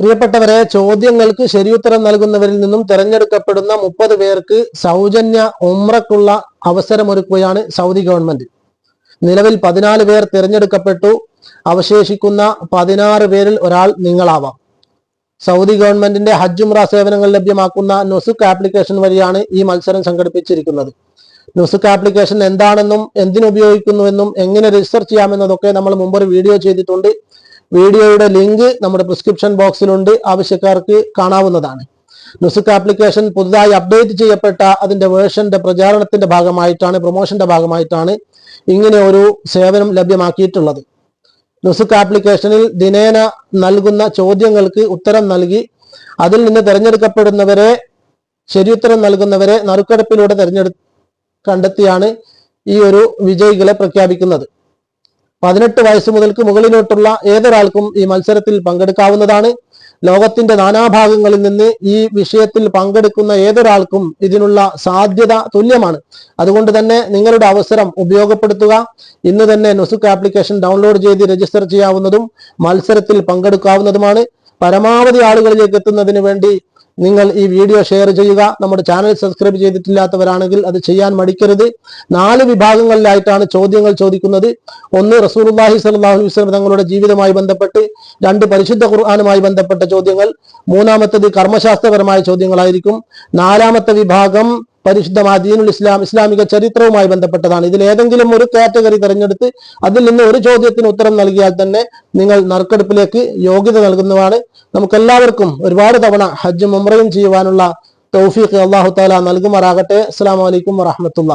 പ്രിയപ്പെട്ടവരെ ചോദ്യങ്ങൾക്ക് ശരിയുത്തരം നൽകുന്നവരിൽ നിന്നും തിരഞ്ഞെടുക്കപ്പെടുന്ന മുപ്പത് പേർക്ക് സൗജന്യ ഉമ്രക്കുള്ള അവസരമൊരുക്കുകയാണ് സൗദി ഗവൺമെന്റ്. നിലവിൽ പതിനാല് പേർ തിരഞ്ഞെടുക്കപ്പെട്ടു. അവശേഷിക്കുന്ന പതിനാറ് പേരിൽ ഒരാൾ നിങ്ങളാവാം. സൗദി ഗവൺമെന്റിന്റെ ഹജ്ജ് ഉംറ സേവനങ്ങൾ ലഭ്യമാക്കുന്ന നൊസുക്ക് ആപ്ലിക്കേഷൻ വഴിയാണ് ഈ മത്സരം സംഘടിപ്പിച്ചിരിക്കുന്നത്. നൊസുക്ക് ആപ്ലിക്കേഷൻ എന്താണെന്നും എന്തിനുപയോഗിക്കുന്നുവെന്നും എങ്ങനെ രജിസ്റ്റർ ചെയ്യാമെന്നതൊക്കെ നമ്മൾ മുമ്പൊരു വീഡിയോ ചെയ്തിട്ടുണ്ട്. വീഡിയോയുടെ ലിങ്ക് നമ്മുടെ പ്രിസ്ക്രിപ്ഷൻ ബോക്സിലുണ്ട് ആവശ്യക്കാർക്ക് കാണാവുന്നതാണ്. നുസുക്ക് ആപ്ലിക്കേഷൻ പുതുതായി അപ്ഡേറ്റ് ചെയ്യപ്പെട്ട അതിന്റെ വേർഷന്റെ പ്രചാരണത്തിന്റെ ഭാഗമായിട്ടാണ് പ്രൊമോഷന്റെ ഭാഗമായിട്ടാണ് ഇങ്ങനെ ഒരു സേവനം ലഭ്യമാക്കിയിട്ടുള്ളത്. നുസുക്ക് ആപ്ലിക്കേഷനിൽ ദിനേന നൽകുന്ന ചോദ്യങ്ങൾക്ക് ഉത്തരം നൽകി അതിൽ നിന്ന് തിരഞ്ഞെടുക്കപ്പെടുന്നവരെ ശരിയുത്തരം നൽകുന്നവരെ നറുക്കെടുപ്പിലൂടെ തിരഞ്ഞെടു കണ്ടെത്തിയാണ് ഈ ഒരു വിജയികളെ പ്രഖ്യാപിക്കുന്നത്. പതിനെട്ട് വയസ്സ് മുതൽക്ക് മുകളിലോട്ടുള്ള ഏതൊരാൾക്കും ഈ മത്സരത്തിൽ പങ്കെടുക്കാവുന്നതാണ്. ലോകത്തിന്റെ നാനാഭാഗങ്ങളിൽ നിന്ന് ഈ വിഷയത്തിൽ പങ്കെടുക്കുന്ന ഏതൊരാൾക്കും ഇതിനുള്ള സാധ്യത തുല്യമാണ്. അതുകൊണ്ട് തന്നെ നിങ്ങളുടെ അവസരം ഉപയോഗപ്പെടുത്തുക. ഇന്ന് തന്നെ നുസുക്ക് ആപ്ലിക്കേഷൻ ഡൗൺലോഡ് ചെയ്ത് രജിസ്റ്റർ ചെയ്യാവുന്നതും മത്സരത്തിൽ പങ്കെടുക്കാവുന്നതുമാണ്. പരമാവധി ആളുകളിലേക്ക് എത്തുന്നതിന് വേണ്ടി നിങ്ങൾ ഈ വീഡിയോ ഷെയർ ചെയ്യുക. നമ്മുടെ ചാനൽ സബ്സ്ക്രൈബ് ചെയ്തിട്ടില്ലാത്തവരാണെങ്കിൽ അത് ചെയ്യാൻ മടിക്കരുത്. നാല് വിഭാഗങ്ങളിലായിട്ടാണ് ചോദ്യങ്ങൾ ചോദിക്കുന്നത്. ഒന്ന് സ്വല്ലല്ലാഹു അലൈഹി വസല്ലം തങ്ങളുടെ ജീവിതമായി ബന്ധപ്പെട്ട് രണ്ട് പരിശുദ്ധ ഖുർആനുമായി ബന്ധപ്പെട്ട ചോദ്യങ്ങൾ മൂന്നാമത്തത് കർമ്മശാസ്ത്രപരമായ ചോദ്യങ്ങളായിരിക്കും. നാലാമത്തെ വിഭാഗം പരിശുദ്ധമായ ദീനുൽ ഇസ്ലാം ഇസ്ലാമിക ചരിത്രവുമായി ബന്ധപ്പെട്ടതാണ്. ഇതിൽ ഏതെങ്കിലും ഒരു കാറ്റഗറി തിരഞ്ഞെടുത്ത് അതിൽ നിന്ന് ഒരു ചോദ്യത്തിന് ഉത്തരം നൽകിയാൽ തന്നെ നിങ്ങൾ നറുക്കെടുപ്പിലേക്ക് യോഗ്യത നൽകുന്നതാണ്. നമുക്കെല്ലാവർക്കും ഒരുപാട് തവണ ഹജ്ജും ഉമ്രയും ചെയ്യുവാനുള്ള തൗഫീഖ് അള്ളാഹു താല നൽകുമാറാകട്ടെ. അസ്സാം വലൈക്കും വറഹമത്തുള്ള